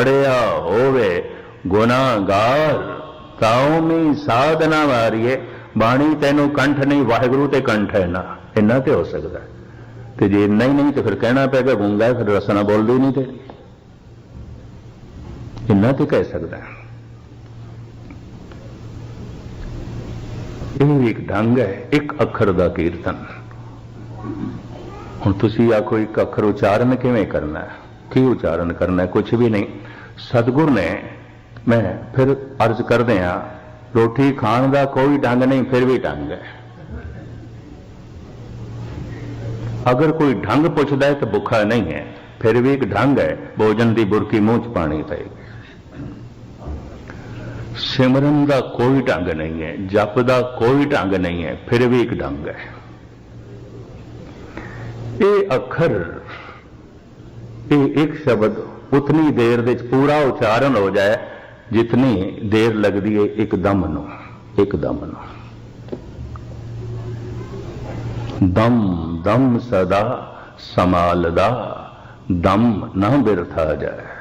ਪੜਿਆ ਹੋਵੇ ਗੁਨਾਹਗਾਰ ਤਾਉ ਮੀ ਸਾਧਨਾ ਵਾਰੀਏ ਬਾਣੀ ਤੈਨੂੰ ਕੰਠ ਨਹੀਂ ਵਾਹਿਗੁਰੂ ਤੇ ਕੰਠ ਹੈ ਨਾ। ਇੰਨਾ ਤੇ ਹੋ ਸਕਦਾ। ਤੇ ਜੇ ਇੰਨਾ ਹੀ ਨਹੀਂ ਤੇ ਫਿਰ ਕਹਿਣਾ ਪੈਗਾ ਗੁੰਗਾ ਹੈ, ਫਿਰ ਰਸਨਾ ਬੋਲਦੀ ਨਹੀਂ ਤੇ ਇੰਨਾ ਤੇ ਕਹਿ ਸਕਦਾ। ਇਹ ਵੀ ਇੱਕ ਢੰਗ ਹੈ ਇੱਕ ਅੱਖਰ ਦਾ ਕੀਰਤਨ। ਹੁਣ ਤੁਸੀਂ ਆਖੋ ਇੱਕ ਅੱਖਰ ਉਚਾਰਨ ਕਿਵੇਂ ਕਰਨਾ ਹੈ? ਕੀ ਉਚਾਰਨ ਕਰਨਾ ਹੈ ਕੁਝ ਵੀ ਨਹੀਂ। ਸਤਿਗੁਰ ਨੇ ਮੈਂ ਫਿਰ ਅਰਜ਼ ਕਰਦੇ ਆ ਰੋਟੀ ਖਾਣ ਦਾ ਕੋਈ ਢੰਗ ਨਹੀਂ, ਫਿਰ ਵੀ ਢੰਗ ਹੈ। ਅਗਰ ਕੋਈ ਢੰਗ ਪੁੱਛਦਾ ਹੈ ਤਾਂ ਭੁੱਖਾ ਨਹੀਂ ਹੈ, ਫਿਰ ਵੀ ਇੱਕ ਢੰਗ ਹੈ, ਭੋਜਨ ਦੀ ਬੁਰਕੀ ਮੂੰਹ ਚ ਪਾਣੀ ਪਏ। ਸਿਮਰਨ ਦਾ ਕੋਈ ਢੰਗ ਨਹੀਂ ਹੈ, ਜਪ ਦਾ ਕੋਈ ਢੰਗ ਨਹੀਂ ਹੈ, ਫਿਰ ਵੀ ਇੱਕ ਢੰਗ ਹੈ। ਇਹ ਅੱਖਰ ਇਹ ਇੱਕ ਸ਼ਬਦ ਉਤਨੀ ਦੇਰ ਵਿੱਚ ਪੂਰਾ ਉਚਾਰਨ ਹੋ ਜਾਏ, ਜਿਤਨੀ ਦੇਰ ਲੱਗਦੀ ਹੈ ਇੱਕ ਦਮ ਨੂੰ, ਇੱਕ ਦਮ ਨੂੰ। ਦਮ ਦਮ ਸਦਾ ਸਮਾਲਦਾ, ਦਮ ਨਾ ਬਿਰਥਾ ਜਾਏ।